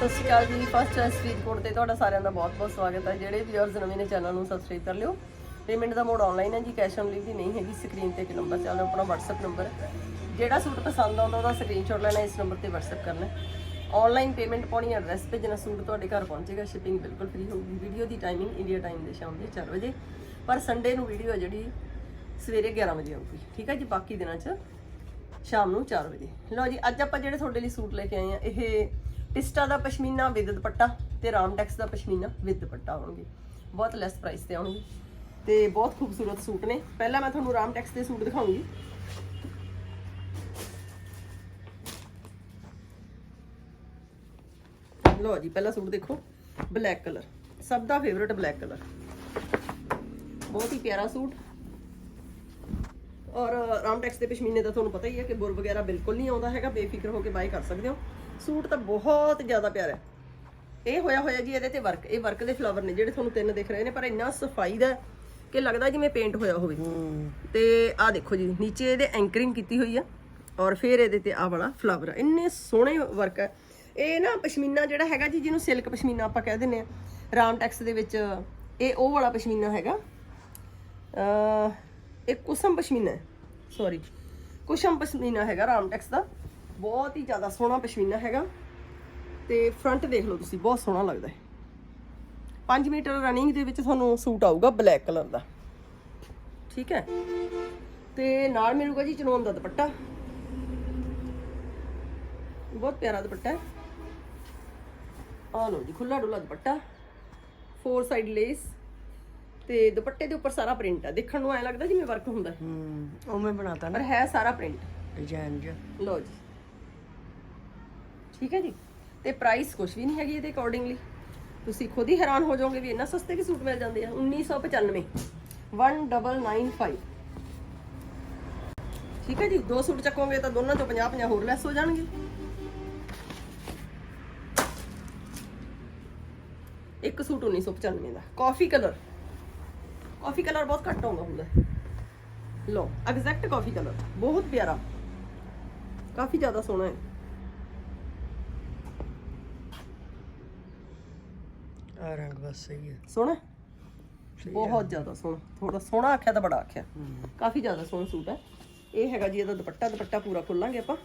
ਸਤਿ ਸ਼੍ਰੀ ਅਕਾਲ ਜੀ first choice Faridkot ਤੇ ਤੁਹਾਡਾ ਸਾਰਿਆਂ ਦਾ ਬਹੁਤ-ਬਹੁਤ ਸਵਾਗਤ ਹੈ। ਜਿਹੜੇ ਵਿਊਅਰਸ ਨਵੇਂ ਨੇ ਚੈਨਲ ਨੂੰ ਸਬਸਕ੍ਰਾਈਬ ਕਰ ਲਿਓ। ਪੇਮੈਂਟ ਦਾ ਮੋਡ ਆਨਲਾਈਨ ਹੈ ਜੀ ਕੈਸ਼ ਔਨ ਡਿਲੀਵਰੀ ਨਹੀਂ ਹੈਗੀ ਸਕਰੀਨ ਤੇ ਇੱਕ ਨੰਬਰ ਚੱਲ ਰਿਹਾ, ਆਪਣਾ WhatsApp ਨੰਬਰ ਜਿਹੜਾ ਸੂਟ ਪਸੰਦ ਆਉਂਦਾ ਉਹਦਾ ਸਕਰੀਨਸ਼ਾਟ ਲੈਣਾ, ਇਸ ਨੰਬਰ ਤੇ WhatsApp ਕਰਨਾ ਆਨਲਾਈਨ ਪੇਮੈਂਟ ਪਾਉਣੀ ਐਡਰੈਸ ਭੇਜਣਾ, ਸੂਟ ਤੁਹਾਡੇ ਘਰ ਪਹੁੰਚੇਗਾ ਸ਼ਿਪਿੰਗ ਬਿਲਕੁਲ ਫ੍ਰੀ ਹੋਊਗੀ। ਵੀਡੀਓ ਦੀ ਟਾਈਮਿੰਗ ਇੰਡੀਆ ਟਾਈਮ ਦੇ ਸ਼ਾਮ ਦੇ 4 ਵਜੇ। ਪਰ ਸੰਡੇ ਨੂੰ ਵੀਡੀਓ ਹੈ ਜਿਹੜੀ, ਸਵੇਰੇ 11 ਵਜੇ ਆਊਗੀ। ਠੀਕ ਹੈ ਜੀ, ਬਾਕੀ ਦਿਨਾਂ 'ਚ ਸ਼ਾਮ ਨੂੰ 4 ਵਜੇ। ਲਓ ਜੀ, ਅੱਜ ਆਪਾਂ ਜਿਹੜੇ ਤੁਹਾਡੇ ਲਈ ਸੂਟ ਲੈ ਕੇ ਆਏ ਆ ਇਹ ਟਿਸਟਾ ਦਾ ਪਸ਼ਮੀਨਾ ਵਿਦ ਦੁਪੱਟਾ ਤੇ ਰਾਮਟੈਕਸ ਦਾ ਪਸ਼ਮੀਨਾ ਵਿਦ ਦੁਪੱਟਾ ਆਉਣਗੇ ਬਹੁਤ ਲੈਸ ਪ੍ਰਾਈਸ ਤੇ ਆਉਣਗੇ। ਤੇ ਬਹੁਤ ਖੂਬਸੂਰਤ ਸੂਟ ਨੇ। ਪਹਿਲਾਂ ਮੈਂ ਤੁਹਾਨੂੰ ਰਾਮਟੈਕਸ ਦੇ ਸੂਟ ਦਿਖਾਉਂਗੀ। ਲਓ ਜੀ, ਪਹਿਲਾ ਸੂਟ ਦੇਖੋ। ਬਲੈਕ ਕਲਰ ਸਭ ਦਾ ਫੇਵਰਿਟ ਬਲੈਕ ਕਲਰ ਬਹੁਤ ਹੀ ਪਿਆਰਾ ਸੂਟ। ਔਰ ਰਾਮਟੈਕਸ ਦੇ ਪਸ਼ਮੀਨੇ ਦਾ ਤੁਹਾਨੂੰ ਪਤਾ ਹੀ ਹੈ ਕਿ ਬੁਰ ਵਗੈਰਾ ਬਿਲਕੁਲ ਨਹੀਂ ਆਉਂਦਾ ਹੈਗਾ। ਬੇਫਿਕਰ ਹੋ ਕੇ ਬਾਈ ਕਰ ਸਕਦੇ ਹੋ। ਸੂਟ ਤਾਂ ਬਹੁਤ ਜ਼ਿਆਦਾ ਪਿਆਰਾ ਹੈ। ਇਹ ਹੋਇਆ ਹੋਇਆ ਜੀ ਇਹਦੇ ਤੇ ਵਰਕ ਇਹ ਵਰਕ ਦੇ ਫਲਾਵਰ ਨੇ ਜਿਹੜੇ ਤੁਹਾਨੂੰ ਤਿੰਨ ਦਿਖ ਰਹੇ ਨੇ ਪਰ ਇੰਨਾ ਸਫ਼ਾਈ ਦਾ ਕਿ ਲੱਗਦਾ ਜਿਵੇਂ ਪੇਂਟ ਹੋਇਆ ਹੋਵੇ। ਤੇ ਆਹ ਦੇਖੋ ਜੀ ਨੀਚੇ ਇਹਦੇ ਐਂਕਰਿੰਗ ਕੀਤੀ ਹੋਈ ਆ ਔਰ ਫਿਰ ਇਹਦੇ ਤੇ ਆਹ ਵਾਲਾ ਫਲਾਵਰ ਆ। ਇੰਨੇ ਸੋਹਣੇ ਵਰਕ ਹੈ ਇਹ ਨਾ ਪਸ਼ਮੀਨਾ ਜਿਹੜਾ ਹੈਗਾ ਜੀ ਜਿਹਨੂੰ ਸਿਲਕ ਪਸ਼ਮੀਨਾ ਆਪਾਂ ਕਹਿ ਦਿੰਦੇ ਆ ਰਾਮਟੈਕਸ ਦੇ ਵਿੱਚ ਇਹ ਉਹ ਵਾਲਾ ਪਸ਼ਮੀਨਾ ਹੈਗਾ। ਅ ਇਹ ਕੁਸਮ ਪਸ਼ਮੀਨਾ ਹੈ। ਸੌਰੀ ਕੁਸ਼ਮ ਪਸ਼ਮੀਨਾ ਹੈਗਾ ਰਾਮਟੈਕਸ ਦਾ। ਬਹੁਤ ਹੀ ਜ਼ਿਆਦਾ ਸੋਹਣਾ ਪਸ਼ਮੀਨਾ ਹੈਗਾ। ਤੇ ਫਰੰਟ ਦੇਖ ਲਓ ਤੁਸੀਂ ਬਹੁਤ ਸੋਹਣਾ ਲੱਗਦਾ ਹੈ। 5 ਮੀਟਰ ਰਨਿੰਗ ਦੇ ਵਿੱਚ ਤੁਹਾਨੂੰ ਸੂਟ ਆਊਗਾ ਬਲੈਕ ਕਲਰ ਦਾ। ਠੀਕ ਹੈ? ਤੇ ਨਾਲ ਮਿਲੂਗਾ ਜੀ ਚਨੋਨ ਦਾ ਦੁਪੱਟਾ। ਬਹੁਤ ਪਿਆਰਾ ਦੁਪੱਟਾ ਹੈ। ਆ ਲਓ ਜੀ ਖੁੱਲਾ ਡੁੱਲਾ ਦੁਪੱਟਾ। ਫੋਰ ਸਾਈਡ ਲੇਸ ਤੇ ਦੁਪੱਟੇ ਦੇ ਉੱਪਰ ਸਾਰਾ ਪ੍ਰਿੰਟ ਹੈ। ਦੇਖਣ ਨੂੰ ਐ ਲੱਗਦਾ ਜਿਵੇਂ ਵਰਕ ਹੁੰਦਾ ਹੈ, ਹੂੰ ਉਵੇਂ ਬਣਾਤਾ ਨਾ। ਪਰ ਹੈ ਸਾਰਾ ਪ੍ਰਿੰਟ ਡਿਜ਼ਾਈਨ ਜਿਹਾ। ਲਓ ਜੀ। ਠੀਕ ਹੈ ਜੀ? ਤੇ ਪ੍ਰਾਈਸ ਕੁਝ ਵੀ ਨਹੀਂ ਹੈਗੀ ਇਹਦੇ ਅਕੋਰਡਿੰਗਲੀ ਤੁਸੀਂ ਖੁਦ ਹੀ ਹੈਰਾਨ ਹੋ ਜਾਓਗੇ ਵੀ ਇੰਨਾ ਸਸਤੇ ਕਿ ਸੂਟ ਮਿਲ ਜਾਂਦੇ ਆ। 1995 1995 ਠੀਕ ਹੈ ਜੀ? ਦੋ ਸੂਟ ਚੱਕੋਗੇ ਤਾਂ ਦੋਨਾਂ ਤੋਂ 50 50 ਹੋਰ ਲੈਸ ਹੋ ਜਾਣਗੇ। ਇੱਕ ਸੂਟ 1995 ਦਾ। ਕਾਫੀ ਕਲਰ ਕਾਫੀ ਕਲਰ ਬਹੁਤ ਘੱਟ ਆਉਂਦਾ ਹੁੰਦਾ। ਹੈ ਲੋ ਐਗਜ਼ੈਕਟ ਕਾਫੀ ਕਲਰ ਬਹੁਤ ਪਿਆਰਾ। ਕਾਫੀ ਜ਼ਿਆਦਾ ਸੋਹਣਾ ਹੈ। ਆ ਰੰਗ ਬਸ ਸਹੀ ਹੈ। ਸੋਹਣਾ? ਹੈ? ਬਹੁਤ ਜ਼ਿਆਦਾ ਸੋਹਣਾ। ਥੋੜਾ ਸੋਹਣਾ ਆਖਿਆ ਤਾਂ ਬੜਾ ਆਖਿਆ। ਕਾਫੀ ਜ਼ਿਆਦਾ ਸੋਹਣਾ ਸੂਟ ਹੈ। ਇਹ ਹੈਗਾ ਜੀ ਇਹਦਾ ਦੁਪੱਟਾ। ਦੁਪੱਟਾ ਪੂਰਾ ਖੋਲਾਂਗੇ ਆਪਾਂ।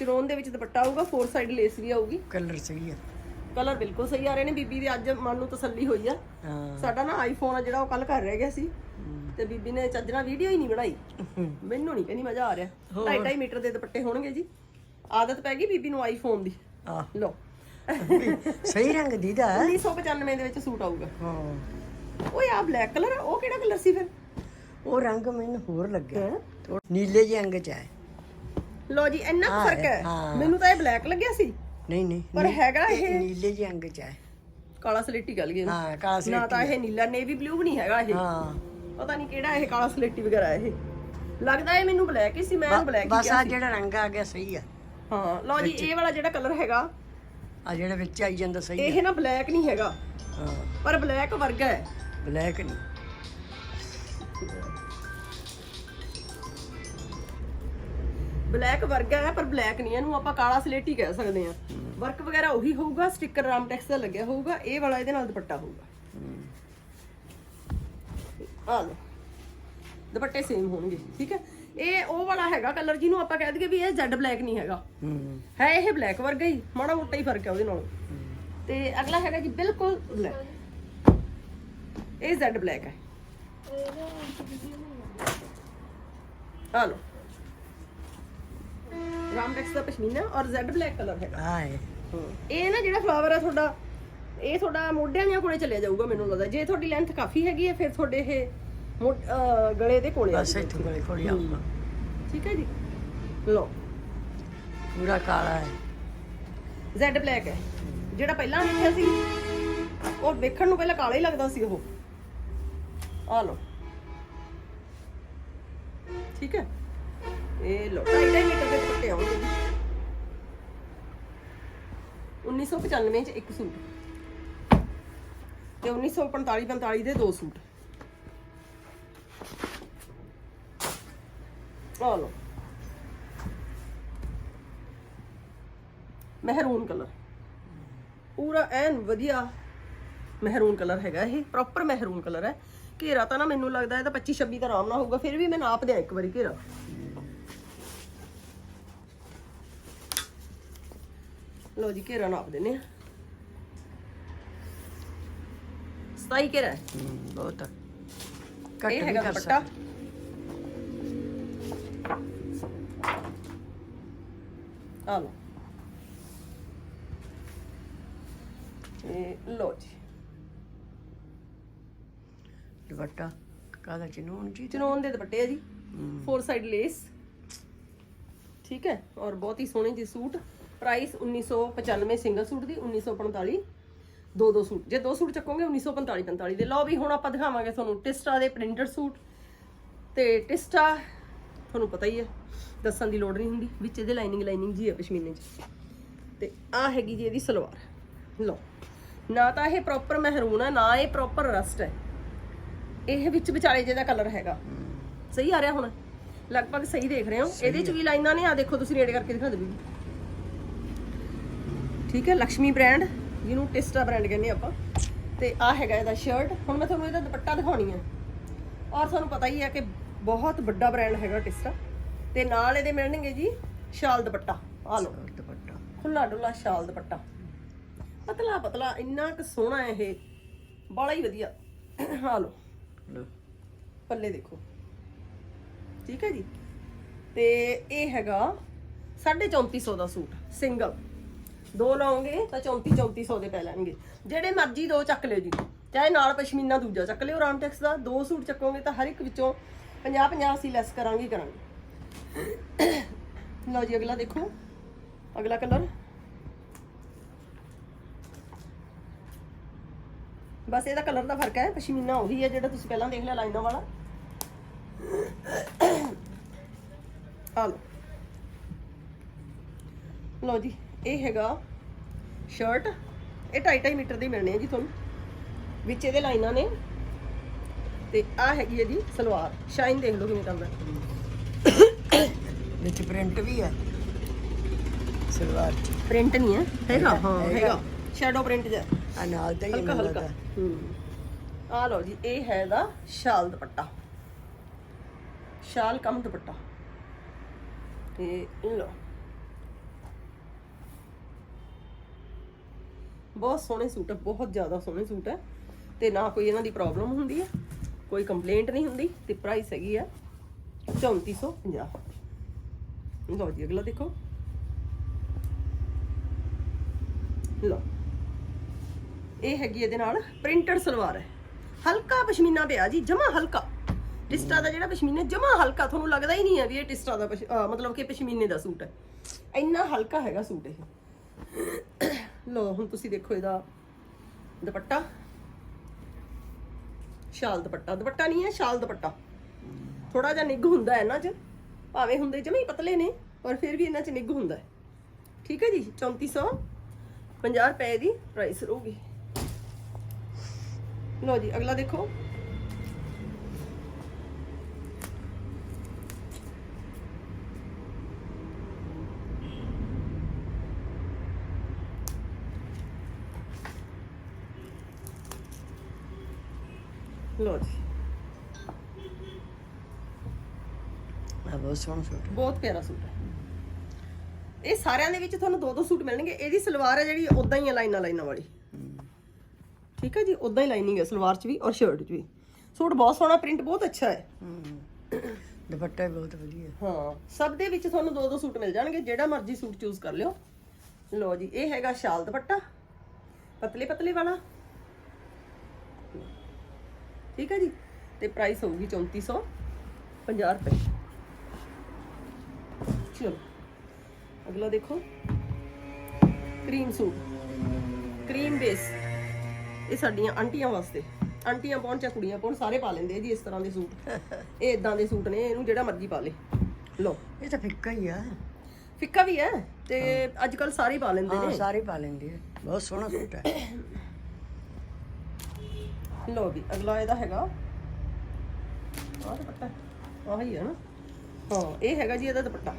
ਚਰੋਨ ਦੇ ਵਿੱਚ ਦੁਪੱਟਾ ਆਊਗਾ ਫੋਰ ਸਾਈਡ ਲੇਸ ਵੀ ਆਊਗੀ। ਕਲਰ ਸਹੀ ਹੈ। ਕਲਰ ਬਿਲਕੁਲ ਸਹੀ ਆ ਰਹੇ ਨੇ। ਬੀਬੀ ਦੇ ਅੱਜ ਮਨ ਨੂੰ ਤਸੱਲੀ ਹੋਈ ਆ। ਹਾਂ। ਸਾਡਾ ਨਾ ਆਈਫੋਨ ਆ ਜਿਹੜਾ ਉਹ ਕੱਲ ਘਰ ਰਹਿ ਗਿਆ ਸੀ। ਤੇ ਬੀਬੀ ਨੇ ਚੱਜਣਾ ਵੀਡੀਓ ਹੀ ਨਹੀਂ ਬਣਾਈ। ਮੈਨੂੰ ਨਹੀਂ ਕਹਿੰਦੀ ਮਜ਼ਾ ਆ ਰਿਹਾ। 2.5 ਮੀਟਰ ਦੇ ਦੁਪੱਟੇ ਹੋਣਗੇ ਜੀ। ਆਦਤ ਪੈ ਗਈ ਬੀਬੀ ਨੂੰ ਆਈਫੋਨ ਦੀ। ਆ ਲਓ। ਸਹੀ ਰੰਗ ਦੀਦਾ ਹੈ 1995 ਦੇ ਵਿੱਚ ਸੂਟ ਆਊਗਾ। ਹਾਂ। ਓਏ ਆ ਬਲੈਕ ਕਲਰ ਆ ਉਹ ਕਿਹੜਾ ਕਲਰ ਸੀ ਫਿਰ? ਉਹ ਰੰਗ ਮੈਨੂੰ ਹੋਰ ਲੱਗਿਆ। ਹੈਂ? ਥੋੜ੍ਹਾ ਨੀਲੇ ਜਿਹੇ ਅੰਗ ਚ ਹੈ ਲਓ ਜੀ ਇੰਨਾ ਫ਼ਰਕ ਹੈ। ਮੈਨੂੰ ਤਾਂ ਇਹ ਬਲੈਕ ਲੱਗਿਆ ਸੀ। ਨਹੀਂ ਨਹੀਂ ਪਰ ਹੈਗਾ ਇਹ ਨੀਲੇ ਜਿਹੇ ਅੰਗ ਚ ਹੈ ਕਾਲਾ ਸਲੇਟੀ ਗੱਲ ਗਈ ਹਾਂ ਕਾਲਾ ਨਾ ਤਾਂ ਇਹ ਨੀਲਾ ਨੇਵੀ ਬਲੂ ਵੀ ਨਹੀਂ ਹੈਗਾ ਇਹ। ਹਾਂ। ਪਤਾ ਨਹੀਂ ਕਿਹੜਾ ਇਹ ਕਾਲਾ ਸਲੇਟੀ ਵਗੈਰਾ ਇਹ। ਲੱਗਦਾ ਇਹ ਮੈਨੂੰ ਬਲੈਕ ਹੀ ਸੀ ਮੈਂ ਬਲੈਕ ਹੀ ਬਸ ਕਿਹਾ ਆ ਸੀ। ਜਿਹੜਾ ਰੰਗ ਆ ਗਿਆ ਸਹੀ ਆ। ਹਾਂ ਲਓ ਜੀ ਇਹ ਵਾਲਾ ਜਿਹੜਾ ਕਲਰ ਹੈਗਾ ਆ ਜਿਹੜਾ ਵਿੱਚ ਆਈ ਜਾਂਦਾ ਸਹੀ ਆ ਇਹ ਨਾ ਬਲੈਕ ਨਹੀਂ ਹੈਗਾ। ਹਾਂ। ਪਰ ਬਲੈਕ ਵਰਗਾ ਹੈ। ਬਲੈਕ ਨਹੀਂ। ਬਲੈਕ ਵਰਗਾ ਹੈ ਪਰ ਬਲੈਕ ਨਹੀਂ ਇਹਨੂੰ ਆਪਾਂ ਕਾਲਾ ਸਲੇਟੀ ਕਹਿ ਸਕਦੇ ਹਾਂ। ਵਰਕ ਵਗੈਰਾ ਉਹੀ ਹੋਊਗਾ ਸਟicker ਰਾਮਟੈਕਸ ਦਾ ਲੱਗਿਆ ਹੋਊਗਾ ਇਹ ਵਾਲਾ ਇਹਦੇ ਨਾਲ ਦੁਪੱਟਾ ਹੋਊਗਾ। ਆ ਲਓ। ਦੁਪੱਟੇ ਸੇਮ ਹੋਣਗੇ ਠੀਕ ਹੈ? ਇਹ ਉਹ ਵਾਲਾ ਹੈਗਾ ਕਲਰ ਜਿਹਨੂੰ ਆਪਾਂ ਕਹਿ ਦਈਏ ਵੀ ਇਹ ਜੈਡ ਬਲੈਕ ਨਹੀਂ ਹੈਗਾ। ਹੂੰ। ਹੈ ਇਹ ਬਲੈਕ ਵਰਗਾ ਹੀ ਮਾੜਾ ਮੋਟਾ ਹੀ ਫ਼ਰਕ ਹੈ ਉਹਦੇ ਨਾਲੋਂ। ਤੇ ਅਗਲਾ ਹੈਗਾ ਜੀ ਬਿਲਕੁਲ ਬਲੈਕ ਇਹ ਜ਼ੈਡ ਬਲੈਕ ਹੈ। ਆ ਰਾਮਟੈਕਸ ਦਾ ਪਸ਼ਮੀਨਾ ਔਰ ਜ਼ੈਡ ਬਲੈਕ ਕਲਰ ਹੈਗਾ। ਆ ਹੈ। ਇਹ ਨਾ ਜਿਹੜਾ ਫਲਾਵਰ ਹੈ ਤੁਹਾਡਾ ਇਹ ਤੁਹਾਡਾ ਮੋਢਿਆਂ ਦੀਆਂ ਕੋਲੇ ਚੱਲਿਆ ਜਾਊਗਾ ਮੈਨੂੰ ਲੱਗਦਾ। ਜੇ ਤੁਹਾਡੀ ਲੈਂਥ ਕਾਫੀ ਹੈਗੀ ਹੈ ਫਿਰ ਤੁਹਾਡੇ ਇਹ ਮੋਢ- ਅਹ ਗਲੇ ਦੇ ਕੋਲੇ ਆ ਬਸ ਇੱਥੋਂ ਗਲੇ ਕੋਲ ਆਉਂਦਾ ਠੀਕ ਹੈ ਜੀ? ਲਓ। ਪੂਰਾ ਕਾਲਾ ਹੈ। ਜ਼ੈਡ ਬਲੈਕ ਹੈ। ਜਿਹੜਾ ਪਹਿਲਾਂ ਲਿਖਿਆ ਸੀ ਉਹ ਵੇਖਣ ਨੂੰ ਪਹਿਲਾਂ ਕਾਲਾ ਹੀ ਲੱਗਦਾ ਸੀ ਉਹ। ਆ ਲਓ। ਠੀਕ ਹੈ? ਇਹ ਲੋ 2.5 ਮੀਟਰ ਦੇ ਦੁਪੱਟੇ ਆਉਣਗੇ ਜੀ। 1995 ਚ ਇੱਕ ਸੂਟ। ਤੇ 1945 45 ਦੇ ਦੋ ਸੂਟ। ਲਓ। ਮਹਿਰੂਨ ਕਲਰ ਪੂਰਾ ਐਨ ਵਧੀਆ ਮਹਿਰੂਨ ਕਲਰ ਹੈਗਾ ਇਹ। ਪ੍ਰੋਪਰ ਮਹਿਰੂਨ ਕਲਰ ਹੈ। ਘੇਰਾ ਤਾਂ ਨਾ ਮੈਨੂੰ ਲੱਗਦਾ ਇਹਦਾ 25 26 ਤਾਂ ਆਰਾਮ ਨਾਲ ਹੋਊਗਾ ਫਿਰ ਵੀ ਮੈਂ ਨਾਪ ਦਿਆਂ ਇੱਕ ਵਾਰੀ ਘੇਰਾ। ਲਓ ਜੀ ਘੇਰਾ ਨਾਪ ਦਿੰਨੇ ਆ 27 ਘੇਰਾ ਬਹੁਤ। ਇਹ ਹੈਗਾ ਕਰ ਦੁਪੱਟਾ। ਸਕਦੇ। ਆ ਲਓ ਇਹ ਲਓ ਜੀ ਦੁਪੱਟਾ ਕਾਹਦਾ ਚਨੂਨ ਜੀ ਚਨੋਨ ਦੇ ਦੁਪੱਟੇ ਆ ਜੀ ਫੋਰ ਸਾਈਡ ਲੇਸ ਠੀਕ ਹੈ ਔਰ ਬਹੁਤ ਹੀ ਸੋਹਣੇ ਜੀ ਸੂਟ ਪ੍ਰਾਈਸ 1995 ਸਿੰਗਲ ਸੂਟ ਦੀ 1945 ਦੋ ਦੋ ਸੂਟ ਜੇ ਦੋ ਸੂਟ ਚੱਕੋਗੇ 1945 45 ਦੇ ਲਓ ਵੀ ਹੁਣ ਆਪਾਂ ਦਿਖਾਵਾਂਗੇ ਤੁਹਾਨੂੰ ਟਿਸਟਾ ਦੇ ਪ੍ਰਿੰਟਡ ਸੂਟ ਤੇ ਟਿਸਟਾ ਤੁਹਾਨੂੰ ਪਤਾ ਹੀ ਹੈ ਦੱਸਣ ਦੀ ਲੋੜ ਨਹੀਂ ਹੁੰਦੀ ਵਿੱਚ ਇਹਦੇ ਲਾਈਨਿੰਗ ਲਾਈਨਿੰਗ ਜੀ ਹੈ ਪਸ਼ਮੀਨੇ 'ਚ ਤੇ ਆ ਹੈਗੀ ਜੀ ਇਹਦੀ ਸਲਵਾਰ। ਲਓ ਨਾ ਤਾਂ ਇਹ ਪ੍ਰੋਪਰ ਮਹਿਰੂਨ ਹੈ ਨਾ ਇਹ ਪ੍ਰੋਪਰ ਰਸਟ ਹੈ। ਇਹ ਵਿੱਚ ਵਿਚਾਲੇ ਜਿਹਦਾ ਕਲਰ ਹੈਗਾ। ਸਹੀ ਆ ਰਿਹਾ ਹੁਣ? ਲਗਭਗ ਸਹੀ ਦੇਖ ਰਹੇ ਹੋ? ਇਹਦੇ ਚ ਵੀ ਲਾਈਨਾਂ ਨੇ ਆ ਦੇਖੋ ਤੁਸੀਂ ਨੇੜੇ ਕਰਕੇ ਦਿਖਾ ਦਿਓ ਠੀਕ ਹੈ ਲక్ష్ਮੀ ਬ੍ਰਾਂਡ ਜਿਹਨੂੰ ਟਿਸਟਾ ਬ੍ਰਾਂਡ ਕਹਿੰਦੇ ਆਪਾਂ। ਤੇ ਆ ਹੈਗਾ ਇਹਦਾ ਸ਼ਰਟ ਹੁਣ ਮੈਂ ਤੁਹਾਨੂੰ ਇਹਦਾ ਦੁਪੱਟਾ ਦਿਖਾਉਣੀ ਹੈ। ਔਰ ਤੁਹਾਨੂੰ ਪਤਾ ਹੀ ਹੈ ਕਿ ਬਹੁਤ ਵੱਡਾ ਬ੍ਰਾਂਡ ਹੈਗਾ ਟਿਸਟਾ ਤੇ ਨਾਲ ਇਹਦੇ ਮਿਲਣਗੇ ਜੀ ਸ਼ਾਲ ਦੁਪੱਟਾ। ਆ ਲਓ। ਦੁਪੱਟਾ। ਖੁੱਲਾ ਡੁੱਲਾ ਸ਼ਾਲ ਦੁਪੱਟਾ। ਪਤਲਾ ਪਤਲਾ ਇੰਨਾ ਕੁ ਸੋਹਣਾ ਹੈ ਇਹ। ਬੜਾ ਹੀ ਵਧੀਆ। ਆ ਲਓ। ਪੱਲੇ ਦੇਖੋ। ਠੀਕ ਹੈ ਜੀ। ਤੇ ਇਹ ਹੈਗਾ 3450 ਦਾ ਸੂਟ ਸਿੰਗਲ। ਦੋ ਲਓਗੇ ਤਾਂ 34 3400 ਦੇ ਪੈ ਲੈਣਗੇ। ਜਿਹੜੇ ਮਰਜ਼ੀ ਦੋ ਚੱਕ ਲਿਓ ਜੀ। ਚਾਹੇ ਨਾਲ ਪਸ਼ਮੀਨਾ ਦੂਜਾ ਚੱਕ ਲਿਓ ਰਾਮਟੈਕਸ ਦਾ। ਦੋ ਸੂਟ ਚੱਕੋਗੇ ਤਾਂ ਹਰ ਇੱਕ ਵਿੱਚੋਂ 50 50 ਅਸੀਂ ਲੈਸ ਕਰਾਂਗੇ ਹੀ ਕਰਾਂਗੇ। ਲਓ ਜੀ, ਅਗਲਾ ਦੇਖੋ। ਅਗਲਾ ਕਲਰ ਬਸ ਇਹਦਾ ਕਲਰ ਦਾ ਫ਼ਰਕ ਹੈ, ਪਸ਼ਮੀਨਾ ਉਹੀ ਹੈ ਜਿਹੜਾ ਤੁਸੀਂ ਪਹਿਲਾਂ ਦੇਖ ਲਿਆ ਲਾਈਨਾਂ ਵਾਲਾ। ਆ ਲਓ। ਲਓ ਜੀ, ਇਹ ਹੈਗਾ ਸ਼ਰਟ ਇਹ 2.5 ਮੀਟਰ ਦੇ ਮਿਲਣੇ ਆ ਜੀ ਤੁਹਾਨੂੰ। ਵਿੱਚ ਇਹਦੇ ਲਾਈਨਾਂ ਨੇ। ਤੇ ਆ ਹੈਗੀ ਇਹਦੀ ਸਲਵਾਰ। ਸ਼ਾਈਨ ਦੇਖ ਲਓ ਕਿਵੇਂ ਕਰਦਾ ਵਿੱਚ ਪ੍ਰਿੰਟ ਵੀ ਹੈ। ਸਲਵਾਰ ਚ। ਪ੍ਰਿੰਟ ਨਹੀਂ ਹੈ। ਹੈਗਾ? ਹਾਂ ਹੈਗਾ। ਸ਼ੈਡੋ ਪ੍ਰਿੰਟ ਜਿਹਾ। ਆ ਨਾਲ ਦਾ ਹੀ ਹਲਕਾ ਹਲਕਾ। ਹੂੰ। ਆ ਲਓ ਜੀ ਇਹ ਹੈ ਇਹਦਾ ਸ਼ਾਲ ਦੁਪੱਟਾ। ਸ਼ਾਲ ਕਮ ਦੁਪੱਟਾ। ਤੇ ਇਹ ਲਓ। ਬਹੁਤ ਸੋਹਣੇ ਸੂਟ ਹੈ ਬਹੁਤ ਜ਼ਿਆਦਾ ਸੋਹਣੇ ਸੂਟ ਹੈ। ਤੇ ਨਾ ਕੋਈ ਇਹਨਾਂ ਦੀ ਪ੍ਰੋਬਲਮ ਹੁੰਦੀ ਹੈ। ਕੋਈ ਕੰਪਲੇਂਟ ਨਹੀਂ ਹੁੰਦੀ, ਤੇ ਪ੍ਰਾਈਸ ਹੈਗੀ ਆ 3450 ਲਓ ਜੀ, ਅਗਲਾ ਦੇਖੋ। ਲਓ। ਇਹ ਹੈਗੀ ਇਹਦੇ ਨਾਲ ਪ੍ਰਿੰਟਡ ਸਲਵਾਰ ਹੈ। ਹਲਕਾ ਪਸ਼ਮੀਨਾ ਪਿਆ ਜੀ, ਜਮਾ ਹਲਕਾ। ਟਿਸਟਾ ਦਾ ਜਿਹੜਾ ਪਸ਼ਮੀਨਾ, ਜਮਾ ਹਲਕਾ। ਤੁਹਾਨੂੰ ਲੱਗਦਾ ਹੀ ਨਹੀਂ ਹੈ ਵੀ ਇਹ ਟਿਸਟਾ ਦਾ ਪਸ਼- ਮਤਲਬ ਕਿ ਪਸ਼ਮੀਨੇ ਦਾ ਸੂਟ ਹੈ। ਇੰਨਾ ਹਲਕਾ ਹੈਗਾ ਸੂਟ ਇਹ। ਲੋ ਹੁਣ ਤੁਸੀਂ ਦੇਖੋ ਇਹਦਾ ਦੁਪੱਟਾ। ਸ਼ਾਲ ਦੁਪੱਟਾ। ਦੁਪੱਟਾ ਨਹੀਂ ਹੈ ਸ਼ਾਲ ਦੁਪੱਟਾ। ਥੋੜਾ ਜਿਹਾ ਨਿੱਘ ਹੁੰਦਾ ਹੈ ਇਹਨਾਂ 'ਚ। ਭਾਵੇਂ ਹੁੰਦੇ ਜਮੇ ਹੀ ਪਤਲੇ ਨੇ, ਪਰ ਫਿਰ ਵੀ ਇਹਨਾਂ 'ਚ ਨਿੱਘ ਹੁੰਦਾ ਹੈ। ਠੀਕ ਹੈ ਜੀ 3450 ਰੁਪਏ ਦੀ ਪ੍ਰਾਈਸ ਰਹੂਗੀ। ਲੋ ਜੀ, ਅਗਲਾ ਦੇਖੋ ਲੋ ਜੀ ਆ ਬਹੁਤ ਸੋਹਣਾ ਸੂਟ। ਬਹੁਤ ਪਿਆਰਾ ਸੂਟ ਹੈ। ਇਹ ਸਾਰਿਆਂ ਦੇ ਵਿੱਚ ਤੁਹਾਨੂੰ ਦੋ ਦੋ ਸੂਟ ਮਿਲਣਗੇ। ਇਹਦੀ ਸਲਵਾਰ ਹੈ ਜਿਹੜੀ ਉਦਾਂ ਹੀ ਹੈ ਲਾਈਨਾਂ ਲਾਈਨਾਂ ਵਾਲੀ। ਠੀਕ ਹੈ ਜੀ? ਉਦਾਂ ਹੀ ਲਾਈਨਿੰਗ ਹੈ ਸਲਵਾਰ 'ਚ ਵੀ ਔਰ ਸ਼ਰਟ 'ਚ ਵੀ। ਸੂਟ ਬਹੁਤ ਸੋਹਣਾ ਪ੍ਰਿੰਟ ਬਹੁਤ ਅੱਛਾ ਹੈ। ਦੁਪੱਟਾ ਵੀ ਬਹੁਤ ਵਧੀਆ ਹਾਂ। ਸਭ ਦੇ ਵਿੱਚ ਤੁਹਾਨੂੰ ਦੋ ਦੋ ਸੂਟ ਮਿਲ ਜਾਣਗੇ। ਜਿਹੜਾ ਮਰਜ਼ੀ ਸੂਟ ਚੂਜ਼ ਕਰ ਲਿਓ। ਲਓ ਜੀ ਇਹ ਹੈਗਾ ਸ਼ਾਲ ਦੁਪੱਟਾ। ਪਤਲੇ ਪਤਲੇ ਵਾਲਾ। ਠੀਕ ਹੈ ਜੀ? ਤੇ ਪ੍ਰਾਈਸ ਹੋਊਗੀ 3450 ਰੁਪਏ। ਚਲੋ ਅਗਲਾ ਦੇਖੋ। Cream suit cream base. ਇਹ ਸਾਡੀਆਂ ਆਂਟੀਆਂ ਵਾਸਤੇ। ਆਂਟੀਆਂ ਪਾਉਣ ਚਾਹੇ ਕੁੜੀਆਂ ਪਾਉਣ ਸਾਰੇ ਪਾ ਲੈਂਦੇ ਆ ਜੀ ਇਸ ਤਰ੍ਹਾਂ ਦੇ ਸੂਟ। ਇਹ ਇਦਾਂ ਦੇ ਸੂਟ ਨੇ ਇਹਨੂੰ ਜਿਹੜਾ ਮਰਜ਼ੀ ਪਾ ਲੇ। ਲਓ। ਇਹ ਤਾਂ ਫਿੱਕਾ ਹੀ ਆ। ਫਿੱਕਾ ਵੀ ਹੈ ਤੇ ਅੱਜ ਕੱਲ ਸਾਰੇ ਪਾ ਲੈਂਦੇ ਨੇ। ਸਾਰੇ ਪਾ ਲੈਂਦੇ ਆ। ਬਹੁਤ ਸੋਹਣਾ ਸੂਟ ਹੈ। ਲਓ ਵੀ ਅਗਲਾ ਇਹਦਾ ਹੈਗਾ। ਆਹ ਦੁਪੱਟਾ। ਆਹ ਹੈ ਨਾ। ਹਾਂ ਇਹ ਹੈਗਾ ਜੀ ਇਹਦਾ ਦੁਪੱਟਾ।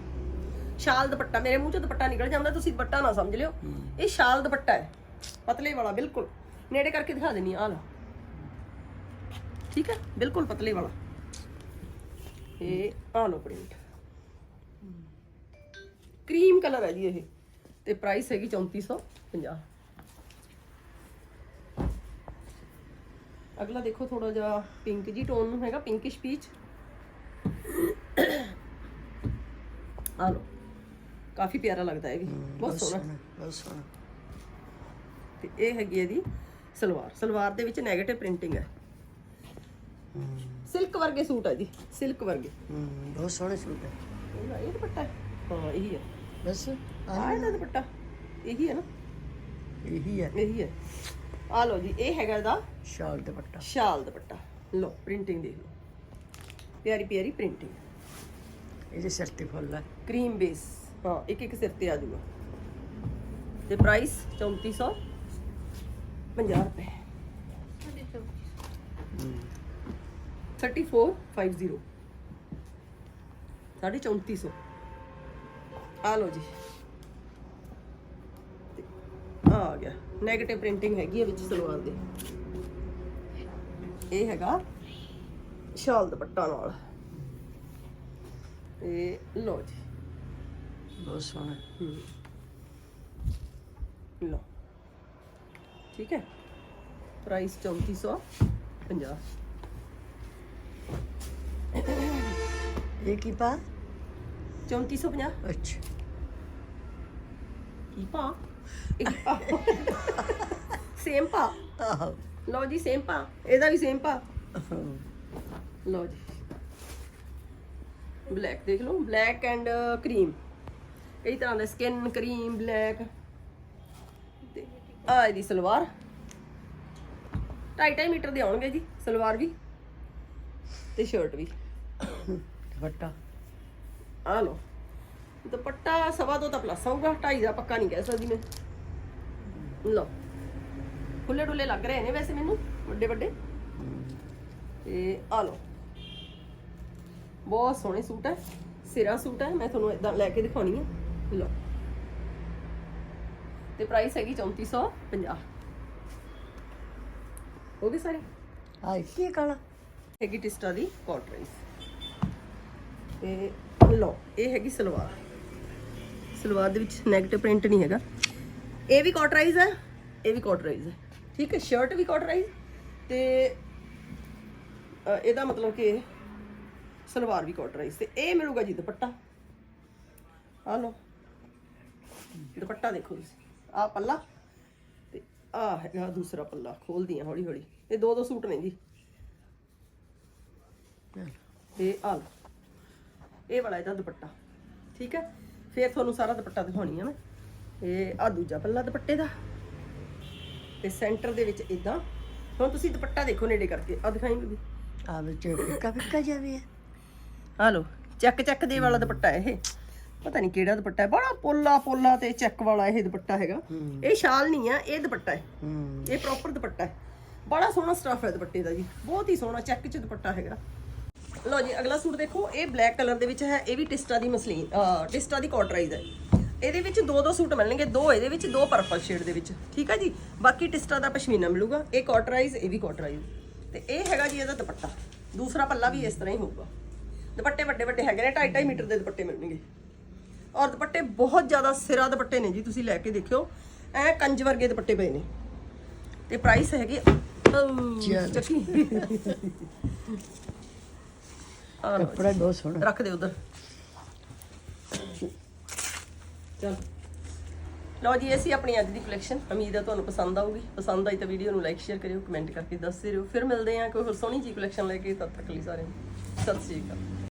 ਸ਼ਾਲ ਦੁਪੱਟਾ ਮੇਰੇ ਮੂੰਹ ਚੋਂ ਦੁਪੱਟਾ ਨਿਕਲ ਜਾਂਦਾ ਤੁਸੀਂ ਦੁਪੱਟਾ ਨਾ ਸਮਝ ਲਿਓ। ਇਹ ਸ਼ਾਲ ਦੁਪੱਟਾ ਹੈ ਪਤਲੇ ਵਾਲਾ ਬਿਲਕੁਲ। ਨੇੜੇ ਕਰਕੇ ਦਿਖਾ ਦੇਣੀ ਆ ਲਓ ਠੀਕ ਹੈ? ਬਿਲਕੁਲ ਪਤਲੇ ਵਾਲਾ। ਇਹ ਆ ਲਓ ਪ੍ਰਿੰਟ ਕਰੀਮ ਕਲਰ ਹੈ ਜੀ ਇਹ ਤੇ ਪ੍ਰਾਈਸ ਹੈਗੀ 3450 ਅਗਲਾ ਦੇਖੋ ਥੋੜਾ ਜਿਹਾ ਪਿੰਕ ਜੀ ਟੋਨ ਨੂੰ ਹੈਗਾ ਪਿੰਕਿਸ਼ ਪੀਚ ਆ ਲਓ। ਕਾਫੀ ਪਿਆਰਾ ਲੱਗਦਾ ਇਹ ਵੀ। ਬਹੁਤ ਸੋਹਣਾ। ਬਹੁਤ ਸੋਹਣਾ। ਤੇ ਇਹ ਹੈਗੀ ਇਹਦੀ ਸਲਵਾਰ। ਸਲਵਾਰ ਦੇ ਵਿੱਚ 네ਗੇਟਿਵ ਪ੍ਰਿੰਟਿੰਗ ਹੈ। ਸਿਲਕ ਵਰਗੇ ਸੂਟ ਹੈ ਜੀ। ਸਿਲਕ ਵਰਗੇ। ਹੂੰ ਬਹੁਤ ਸੋਹਣਾ ਸੂਟ ਹੈ। ਇਹਦਾ ਇਹ ਦੁਪੱਟਾ ਹੈ। ਹਾਂ ਇਹੀ ਹੈ। ਬਸ ਆ ਇਹਦਾ ਦੁਪੱਟਾ। ਇਹੀ ਹੈ ਨਾ। ਇਹੀ ਹੈ। ਇਹੀ ਹੈ। ਆ ਲਓ ਜੀ ਇਹ ਹੈਗਾ ਇਹਦਾ ਸ਼ਾਲ ਦੁਪੱਟਾ। ਸ਼ਾਲ ਦੁਪੱਟਾ। ਲਓ ਪ੍ਰਿੰਟਿੰਗ ਦੇਖ ਲਓ। ਪਿਆਰੀ ਪਿਆਰੀ ਪ੍ਰਿੰਟਿੰਗ ਇਹਦੇ ਸਿਰ ਤੇ ਫੁੱਲ ਹੈ ਕਰੀਮ ਬੇਸ ਹਾਂ, ਇੱਕ ਇੱਕ ਸਿਰ ਤੇ ਆ ਜਾਊਗਾ। ਤੇ ਪ੍ਰਾਈਸ 3450 ਰੁਪਏ। 3450 ਸਾਢੇ 3400 ਆ ਲਓ ਜੀ। ਆ ਆ ਗਿਆ। 네ਗੇਟਿਵ ਪ੍ਰਿੰਟਿੰਗ ਹੈਗੀ ਹੈ ਵਿੱਚ ਸਲਵਾਰ ਦੇ। ਇਹ ਹੈਗਾ ਸ਼ਾਲ ਦੁਪੱਟਾ ਨਾਲ। ਤੇ ਲਓ ਜੀ। ਬਹੁਤ ਸੋਹਣਾ ਲਓ ਠੀਕ ਹੈ ਪ੍ਰਾਈਸ 3450 ਇਹ ਕੀ ਪਾ 3450 ਅੱਛਾ ਕੀ ਪਾ ਸੇਮ ਪਾ ਆਹੋ ਲਓ ਜੀ ਸੇਮ ਪਾ ਇਹਦਾ ਵੀ ਸੇਮ ਪਾ ਲਓ ਜੀ ਬਲੈਕ ਦੇਖ ਲਓ ਬਲੈਕ ਐਂਡ ਕਰੀਮ ਕਈ ਤਰ੍ਹਾਂ ਦੇ ਸਕਿਨ ਕਰੀਮ ਬਲੈਕ ਤੇ ਆ ਇਹਦੀ ਸਲਵਾਰ। 2.5 ਮੀਟਰ ਦੇ ਆਉਣਗੇ ਜੀ, ਸਲਵਾਰ ਵੀ ਤੇ ਸ਼ਰਟ ਵੀ। ਦੁਪੱਟਾ। ਆ ਲਓ। ਦੁਪੱਟਾ ਸਵਾ ਦੋ ਤਾਂ ਪਲੱਸ ਆਊਗਾ, ਢਾਈ ਦਾ ਪੱਕਾ ਨਹੀਂ ਕਹਿ ਸਕਦੀ ਮੈਂ। ਲਓ। ਖੁੱਲੇ ਡੁੱਲੇ ਲੱਗ ਰਹੇ ਨੇ ਵੈਸੇ ਮੈਨੂੰ ਵੱਡੇ ਵੱਡੇ ਤੇ ਆ ਲਓ। ਬਹੁਤ ਸੋਹਣੇ ਸੂਟ ਹੈ, ਸਿਰਾ ਸੂਟ ਹੈ, ਮੈਂ ਤੁਹਾਨੂੰ ਇਦਾਂ ਲੈ ਕੇ ਦਿਖਾਉਣੀ ਹੈ। ਲਓ। ਤੇ ਪ੍ਰਾਈਸ ਹੈਗੀ 3450 ਹੋ ਗਏ ਸਾਰੇ? ਆ ਕੀ ਕਾਲਾ? ਹੈਗੀ ਟਿਸਟਾ ਦੀ ਕੋਟ ਰਾਈਸ ਤੇ ਲਓ ਇਹ ਹੈਗੀ ਸਲਵਾਰ। ਸਲਵਾਰ ਦੇ ਵਿੱਚ 네ਗੇਟਿਵ ਪ੍ਰਿੰਟ ਨਹੀਂ ਹੈਗਾ। ਇਹ ਵੀ ਕੋਟ ਰਾਈਸ ਹੈ ਇਹ ਵੀ ਕੋਟ ਰਾਈਸ ਹੈ। ਠੀਕ ਹੈ ਸ਼ਰਟ ਵੀ ਕੋਟ ਰਾਈਸ ਤੇ ਇਹਦਾ ਮਤਲਬ ਕਿ ਸਲਵਾਰ ਵੀ ਕੋਟ ਰਾਈਸ ਤੇ ਇਹ ਮਿਲੂਗਾ ਜੀ ਦੁਪੱਟਾ। ਆ ਲਓ। ਦੁਪੱਟਾ ਦੇਖੋ ਤੁਸੀਂ। ਆ ਪੱਲਾ ਤੇ ਆ ਹੈਗਾ ਦੂਸਰਾ ਪੱਲਾ ਖੋਲਦੀ ਆ ਹੌਲੀ ਹੌਲੀ। ਇਹ ਦੋ ਦੋ ਸੂਟ ਨੇ ਜੀ। ਇਹ ਆ ਲਓ। ਇਹ ਵਾਲਾ ਇਹਦਾ ਦੁਪੱਟਾ ਠੀਕ ਹੈ? ਫਿਰ ਤੁਹਾਨੂੰ ਸਾਰਾ ਦੁਪੱਟਾ ਦਿਖਾਉਣੀ ਆ ਮੈਂ। ਇਹ ਆ ਦੂਜਾ ਪੱਲਾ ਦੁਪੱਟੇ ਦਾ। ਤੇ ਸੈਂਟਰ ਦੇ ਵਿੱਚ ਇਦਾਂ ਹੁਣ ਤੁਸੀਂ ਦੁਪੱਟਾ ਦੇਖੋ ਨੇੜੇ ਕਰਕੇ। ਆ ਦਿਖਾਈ ਬੀਬੀ ਆ ਵਿੱਚ ਫਿੱਕਾ ਫਿੱਕਾ ਜਿਹਾ ਵੀ ਹੈ। ਆ ਲਓ। ਚੱਕ ਚੱਕ ਦੇ ਵਾਲਾ ਦੁਪੱਟਾ ਇਹ। ਪਤਾ ਨਹੀਂ ਕਿਹੜਾ ਦੁਪੱਟਾ ਹੈ ਬੜਾ ਪੋਲਾ ਪੋਲਾ ਤੇ ਚੱਕ ਵਾਲਾ ਇਹ ਦੁਪੱਟਾ ਹੈਗਾ। ਇਹ ਸ਼ਾਲ ਨਹੀਂ ਆ ਇਹ ਦੁਪੱਟਾ ਹੈ। ਇਹ ਪ੍ਰੋਪਰ ਦੁਪੱਟਾ ਹੈ। ਬੜਾ ਸੋਹਣਾ ਸਟਫ ਹੈ ਦੁਪੱਟੇ ਦਾ ਜੀ ਬਹੁਤ ਹੀ ਸੋਹਣਾ ਚੈੱਕ ਚ ਦੁਪੱਟਾ ਹੈਗਾ। ਲਓ ਜੀ ਅਗਲਾ ਸੂਟ ਦੇਖੋ ਇਹ ਬਲੈਕ ਕਲਰ ਦੇ ਵਿੱਚ ਹੈ ਇਹ ਵੀ ਟਿਸਟਾ ਦੀ ਮਸਲੀਨ ਟਿਸਟਾ ਦੀ ਕਾਟਰਾਈਜ਼ ਹੈ। ਇਹਦੇ ਵਿੱਚ ਦੋ ਦੋ ਸੂਟ ਮਿਲਣਗੇ ਦੋ ਇਹਦੇ ਵਿੱਚ ਦੋ ਪਰਪਲ ਸ਼ੇਡ ਦੇ ਵਿੱਚ ਠੀਕ ਹੈ ਜੀ? ਬਾਕੀ ਟਿਸਟਾ ਦਾ ਪਸ਼ਮੀਨਾ ਮਿਲੂਗਾ ਇਹ ਕਾਟਰਾਈਜ਼ ਇਹ ਵੀ ਕਾਟਰਾਈਜ਼ ਤੇ ਇਹ ਹੈਗਾ ਜੀ ਇਹਦਾ ਦੁਪੱਟਾ। ਦੂਸਰਾ ਪੱਲਾ ਵੀ ਇਸ ਤਰ੍ਹਾਂ ਹੀ ਹੋਊਗਾ। ਦੁਪੱਟੇ ਵੱਡੇ ਵੱਡੇ ਹੈਗੇ ਨੇ 2.5 ਮੀਟਰ ਦੇ ਦੁਪੱਟੇ ਮਿਲਣਗੇ। ਔਰ ਦੁਪੱਟੇ ਬਹੁਤ ਜ਼ਿਆਦਾ ਸਿਰਾ ਦੁਪੱਟੇ ਨੇ ਜੀ ਤੁਸੀਂ ਲੈ ਕੇ ਦੇਖਿਓ। ਐ ਕੰਜ ਵਰਗੇ ਦੁਪੱਟੇ ਪਏ ਨੇ। ਤੇ ਪ੍ਰਾਈਸ ਹੈਗੇ। ਚੱਕੀ। ਕੱਪੜਾ ਬਹੁਤ ਸੋਹਣਾ। ਰੱਖ ਦੇ ਉਧਰ। ਚਲ। ਲਓ ਜੀ ਇਹ ਸੀ ਆਪਣੀ ਅੱਜ ਦੀ ਕਲੈਕਸ਼ਨ ਉਮੀਦ ਹੈ ਤੁਹਾਨੂੰ ਪਸੰਦ ਆਊਗੀ। ਪਸੰਦ ਆਈ ਤਾਂ ਵੀਡੀਓ ਨੂੰ ਲਾਈਕ ਸ਼ੇਅਰ ਕਰਿਓ ਕਮੈਂਟ ਕਰਕੇ ਦੱਸਦੇ ਰਹੋ ਫਿਰ ਮਿਲਦੇ ਹਾਂ ਕੋਈ ਹੋਰ ਸੋਹਣੀ ਜੀ ਕਲੈਕਸ਼ਨ ਲੈ ਕੇ। ਤਦ ਤੱਕ ਲਈ ਸਾਰਿਆਂ ਨੂੰ। ਸਤਿ ਸ਼੍ਰੀ ਅਕਾਲ।